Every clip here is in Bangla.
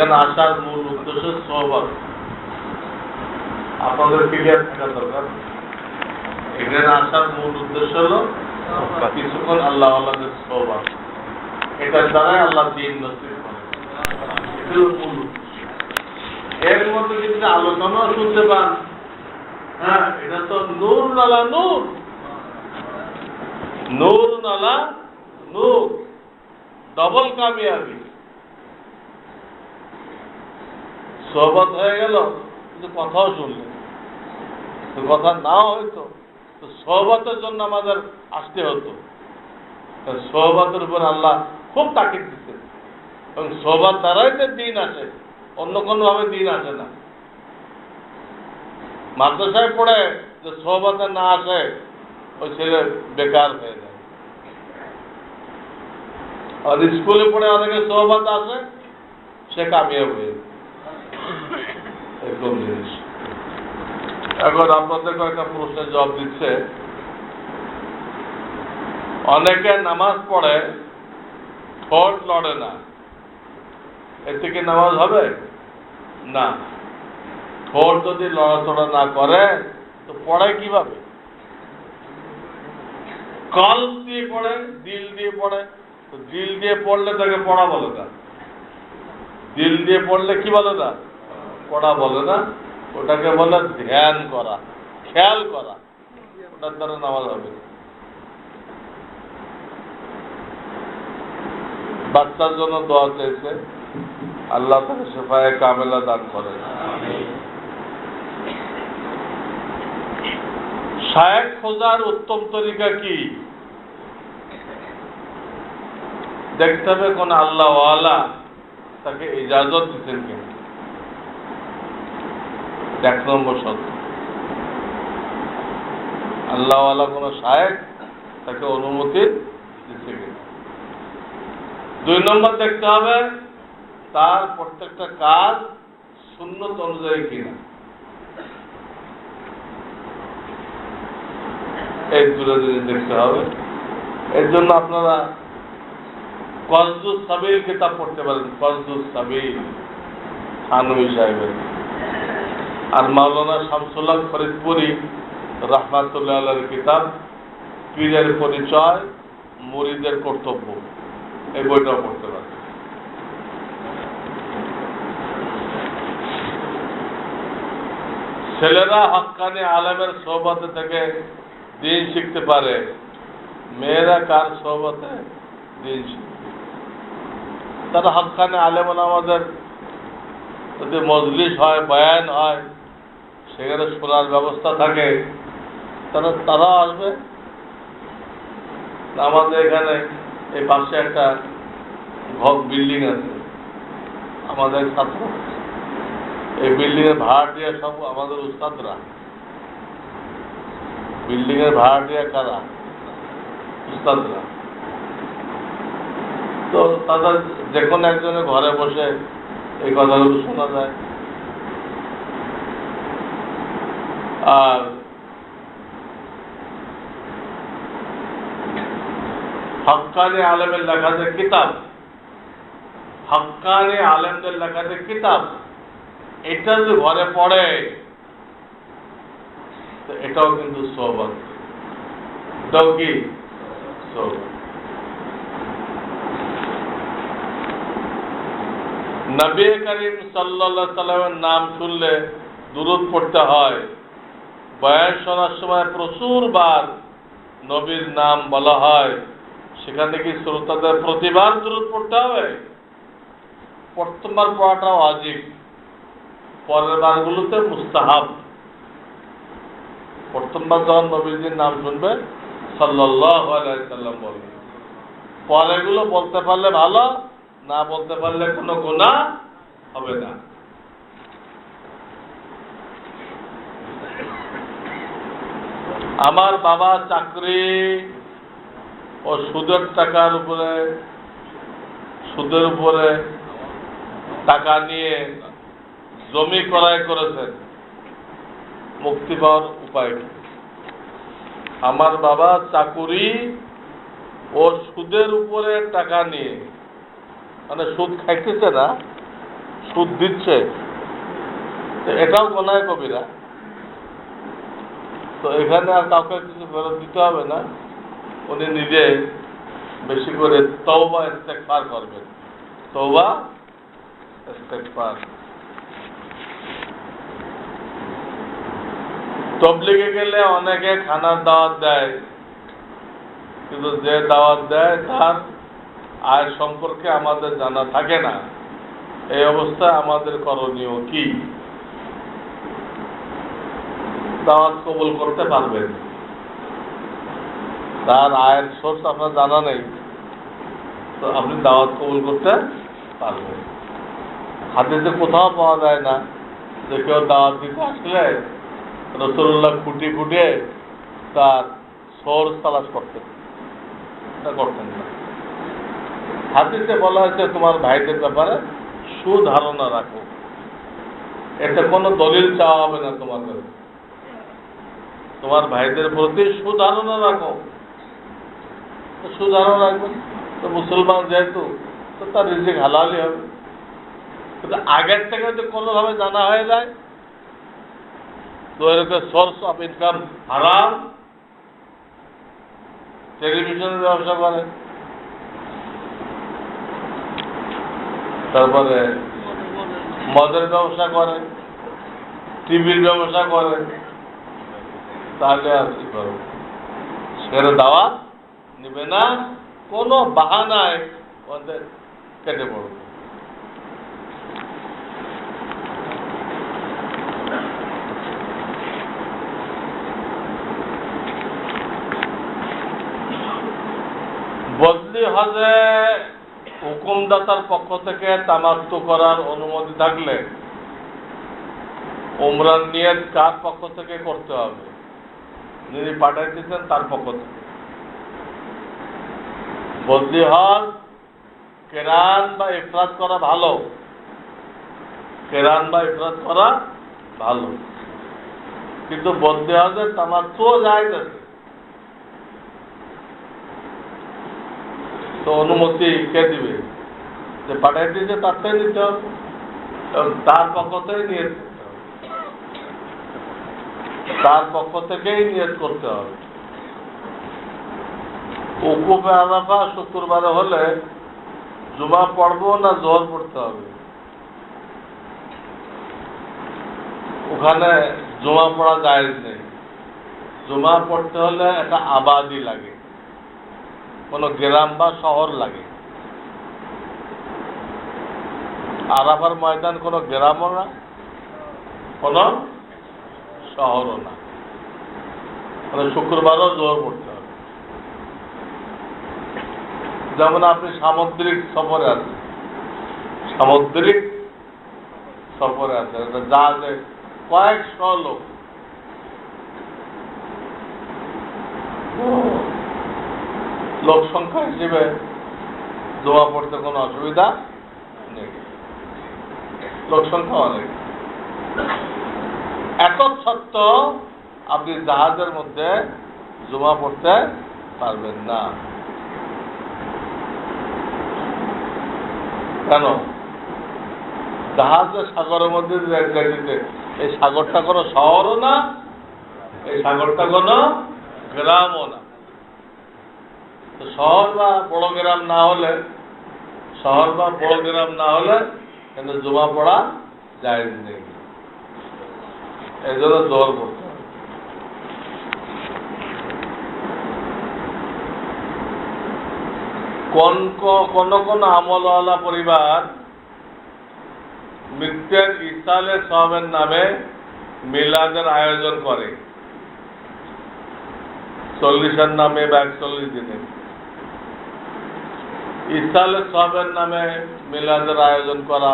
এখানে আসার মূল উদ্দেশ্য সহবাদ আপনাদের ক্লিয়ার থাকা দরকার। এখানে আসার মূল উদ্দেশ্য হলো কিছুক্ষণ আল্লাহ আল্লাহদের সহবাদ এটার দ্বারাই আল্লাহ দিন নসিব করে এটা হলো মূল এর মধ্যে যদি আলোচনা শুনতে পান হ্যাঁ এটা তো নূর নালা নূর। নূর নালা নূর। ডবল কামিয়াবি। সহবত হয়ে গেল, কিন্তু কথাও শুনলেন কথা নাও হয়তো তো সহবতের জন্য আমাদের আসতে হতো। সহবতের উপর আল্লাহ খুব তাকিদ দিতেন। এবং সহবত দ্বারাই তো দিন আসে, অন্য কোনোভাবে দিন আসে না। মাদ্রাসায় পড়ে যে সহবতে না আসে, ওই ছেলে বেকার হয়ে যায়। আর স্কুলে পড়ে অনেকে সহবত আসে, সে কামিয়াব হয়ে যায়। এরকম জিনিস। এখন আপনাদের কয়েকটা প্রশ্নের জবাব দিচ্ছে। অনেকে নামাজ পড়ে ঠোঁট লড়ে না। এতে কি নামাজ হবে? না। ঠোঁট যদি লড়াচড়া না করে, তো পড়ে কীভাবে? কল দিয়ে পড়ে, দিল দিয়ে পড়ে। তো দিল দিয়ে পড়লে তাকে পড়া বলে না। দিল দিয়ে পড়লে কি বলে না? পড়া বলে না, ওটাকে বলে ধ্যান করা, খেয়াল করা। ওটার দ্বারা নামাজ হবে। বাচ্চার জন্য দোয়া চাইছে, আল্লাহ তাকে সেফায় কামেলা দান করে শায়েক খোঁজার উত্তম তরিকা কি? দেখতে হবে কোন আল্লাহওয়ালা তাকে ইজাজত দিতেন কিনা। এক নম্বর শর্ত। আল্লাহওয়ালা কোন সাহেব তাকে অনুমতি দিচ্ছে দুই নম্বর দেখতে হবে, তার প্রত্যেকটা কাজ সুন্নত অনুযায়ী কিনা। এই দুটো জিনিস দেখতে হবে। এর জন্য আপনারা কসদুস সাবিল কিতাব পড়তে পারেন, কসদুস সাবিল সাহেবের। আর মাওলানা শামসুল্লাহ ফরিদপুরি রহমাতুল্লাহ আল্লাহর কিতাব, পীরের পরিচয়, মুরিদের কর্তব্য। এই বইটাও পড়তে পারেন। ছেলেরা হক্কানি আলেমের সোহবতে থেকে দিন শিখতে পারে। মেয়েরা কার সোহবতে? দিন শিখতে। তারা হক্কানি আলেম আমাদের যদি মজলিস হয়, বয়ান হয় সেখানে শোনার ব্যবস্থা থাকে তারা তারা আসবে? আমাদের এখানে এই পাশে একটা ঘর বিল্ডিং আছে, আমাদের ছাত্র। এই বিল্ডিং এর দিয়ে সব আমাদের উস্তাদরা। বিল্ডিং এর ভাড়াটিয়া কারা? উস্তাদরা। তো তাদের যে কোনো একজনের ঘরে বসে এই কথাগুলো শোনা যায়। আর হক্কানি আলেমের লেখা যে কিতাব হক্কানি আলেমদের লেখা যে কিতাব এটা যদি ঘরে পড়ে এটাও কিন্তু সোহবত এটাও কি? নবী করিম সাল্লাহ সাল্লামের নাম শুনলে দূরত পড়তে হয়। বয়ান শোনার সময় প্রচুর বার নবীর নাম বলা হয়। সেখানে কি শ্রোতাদের প্রতিবার দূরত পড়তে হবে। প্রথমবার পড়াটাও আজিব। পরের বারগুলোতে মুস্তাহাব। প্রথমবার যখন নবীজির নাম শুনবে সাল্লাম বলবে। পরেগুলো বলতে পারলে ভালো, না বলতে পারলে কোনো গুণা হবে না। আমার বাবা চাকরি ও সুদের টাকার উপরে, সুদের উপরে টাকা নিয়ে জমি ক্রয় করেছেন। মুক্তি পাওয়ার উপায় কি? আমার বাবা চাকুরি ও সুদের উপরে টাকা নিয়ে মানে সুদ খাইতেছে না, সুদ দিচ্ছে। এটাও গোনায় কবিরা। তো এখানে আর কাউকে কিছু ফেরত দিতে হবে না। উনি নিজে বেশি করে তওবা ইস্তেকবার করবেন। তওবা ইস্তেকবার তবলিগে গেলে অনেকে খানার দাওয়াত দেয়। কিন্তু যে দাওয়াত দেয়, তার আয় সম্পর্কে আমাদের জানা থাকে না। এই অবস্থায় আমাদের করণীয় কি? দাওয়াত কবুল করতে পারবেন। তার আয়ের সোর্স আপনার জানা নেই, তো আপনি দাওয়াত কবুল করতে পারবেন। হাদিসে কোথাও পাওয়া যায় না যে কেউ দাওয়াত দিতে আসলে রসুল্লাহ খুঁটি খুঁটে তার সোর্স তালাশ করতেন। এটা করতেন না। হাদিসে বলা হয়েছে, তোমার ভাইদের ব্যাপারে সুধারণা রাখো। এতে কোনো দলিল চাওয়া হবে না তোমার কাছে তোমার ভাইদের প্রতি সুধারণা রাখো। সুধারণা রাখবেন তো মুসলমান যেহেতু, তো তার রিজিক হালালই হবে। কিন্তু আগের থেকে যদি কোনোভাবে জানা হয়ে যায়, তো এরকম সোর্স অফ ইনকাম হারাম। টেলিভিশনের ব্যবসা করে। তারপরে মদের ব্যবসা করে। টিভির ব্যবসা করে। তাহলে আর কি করব? সেখানে দাওয়া নিবে না, কোনো বাহানায় ওদের কেটে পড়বে। বদলি হজে হুকুমদাতার পক্ষ থেকে তামাত্তু করার অনুমতি থাকলে উমরান নিয়ত কার পক্ষ থেকে করতে হবে? যিনি পাঠাইতেছেন, তার পক্ষ থেকে। বদলি হজ কেরান বা ইফরাত করা ভালো। কেরান বা ইফরাত করা ভালো। কিন্তু বদলি হজের তামাত্তুও যায় আছে তো অনুমতি কে দিবে? যে পাঠাই দিয়েছে তার নিতে হবে। তার পক্ষ থেকে হবে তার পক্ষ থেকেই নিয়ত করতে হবে। উকুপে আরাফা শুক্রবারে হলে জুমা পড়ব না জোহর পড়তে হবে? ওখানে জমা পড়া যায় নেই। জমা পড়তে হলে একটা আবাদি লাগে। কোনো গ্রাম বা শহর লাগে। আরাফার ময়দান কোনো গ্রামও না, কোনো শহরও না শুক্রবারও জোর পড়তে হবে। যেমন আপনি সামুদ্রিক সফরে আছেন। সামুদ্রিক সফরে আছেন। জাহাজে কয়েকশো লোক। লোক সংখ্যা হিসেবে জমা পড়তে কোনো অসুবিধা নেই। লোক সংখ্যা অনেক। এত সত্ত্বেও আপনি জাহাজের মধ্যে জমা পড়তে পারবেন না। কেন? জাহাজের সাগরের মধ্যে দিতে এই সাগরটা কোনো শহরও না, এই সাগরটা কোনো গ্রামও না। শহর বা বড় গ্রাম না হলে, শহর বা বড় গ্রাম না হলে কিন্তু জমা পড়া যায় নেই। এই জন্য করতে কোন কোন আমলওয়ালা পরিবার মৃত্যুর ইসালে সবের নামে মিলাদের আয়োজন করে। চল্লিশের নামে বা একচল্লিশ দিনে। ইসালে সবের নামে মিলাদের আয়োজন করা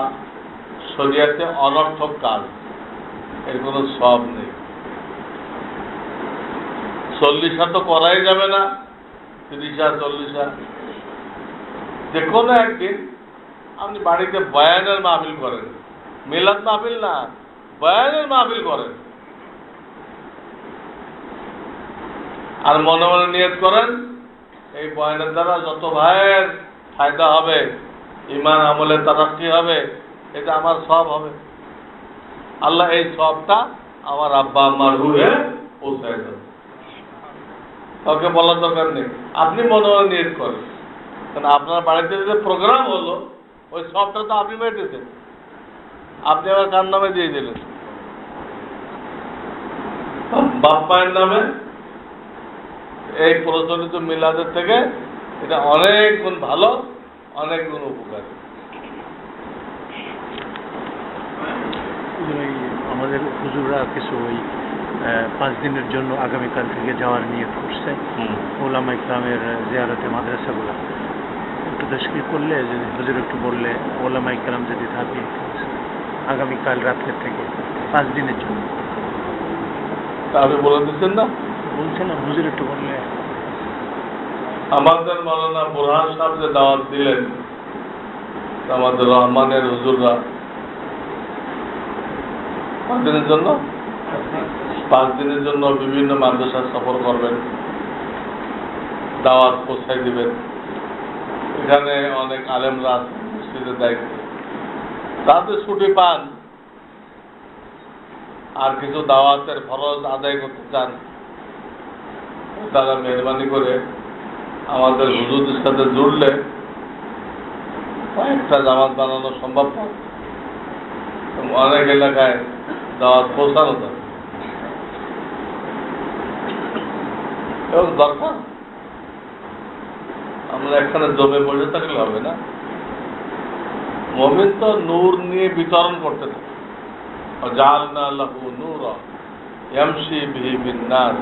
শরিয়াতে অনর্থক কাজ। এর কোনো সব নেই। চল্লিশা তো করাই যাবে না, তিরিশা, চল্লিশা। যে কোনো একদিন, আপনি বাড়িতে বয়ানের মাহফিল করেন। মিলাদ মাহফিল না, বয়ানের মাহফিল করেন। আর মনে মনে নিয়ত করেন, এই বয়ানের দ্বারা যত ভাইয়ের ফায়দা হবে ইমান আমলের তারাক্কি হবে, এটা আমার সব হবে। আল্লাহ এই সবটা আমার আব্বা, আম্মার রুহে পৌঁছায় দেবে কাউকে বলার দরকার নেই। আপনি মনে করেন। কারণ আপনার বাড়িতে যে প্রোগ্রাম হলো, ওই সবটা তো আপনি মেটেছেন আপনি আবার কার নামে দিয়ে দিলেন? বাপ মায়ের নামে? এই প্রচলিত মিলাদের থেকে এটা অনেক গুণ ভালো, অনেক গুণ উপকারী। ওই আমাদের হুজুররা কিছু ওই পাঁচ দিনের জন্য আগামীকাল থেকে যাওয়ার নিয়ত করছে। ওলামা ইকরামের জিয়ারতে মাদ্রাসাগুলো। একটু তশকিল করলে যদি হুজুর একটু বললে ওলামা ইকরাম যদি থাকে আগামীকাল রাত্রের থেকে পাঁচ দিনের জন্য। তা আপনি বলে দিচ্ছেন না? বলছিলাম হুজুর একটু বললে। আমাদের মৌলানা বুরহান সাহেব যে দাওয়াত দিলেন আমাদের রহমানের হুজুররা দিনের জন্য? পাঁচ দিনের জন্য বিভিন্ন মাদ্রাসা সফর করবেন। দাওয়াত পৌঁছাই দিবেন। এখানে অনেক আলেমরা মসজিদের দায়িত্ব। তাদের ছুটি পান, আর কিছু দাওয়াতের ফরজ আদায় করতে চান, তারা মেহরবানি করে আমাদের হুজুরদের সাথে জুড়লে কয়েকটা জামাত বানানো সম্ভব অনেক এলাকায় দাওয়াত পৌঁছানো যায় এবং দরকার। আমরা এখানে জমে বসে থাকলে হবে না। মমিন তো নূর নিয়ে বিতরণ করতে থাকে। জালনা লাহু নূরা ইয়ামশি বিহি বিন্নাস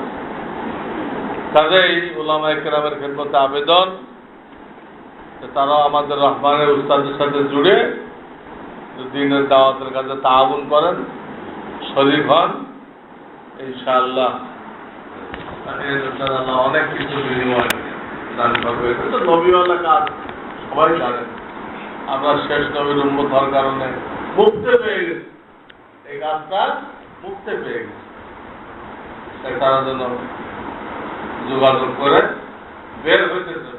কাজেই ওলামা একরামের খেদমতে আবেদন যে তারাও আমাদের রহমানের উস্তাদের সাথে জুড়ে দিনের দাওয়াতের কাছে তাআবুন করেন। শরীর হন ইনশাআল্লাহ। অনেক কিছু বিনিময় দান করবে। এটা তো নবীওয়ালা কাজ সবাই জানেন আমরা শেষ নবীর উন্মত হওয়ার কারণে মুক্তি পেয়ে গেছি। এই কাজটা মুক্তি পেয়ে গেছি। তারা যেন যোগাযোগ করে বের হইতে চেষ্টা করে।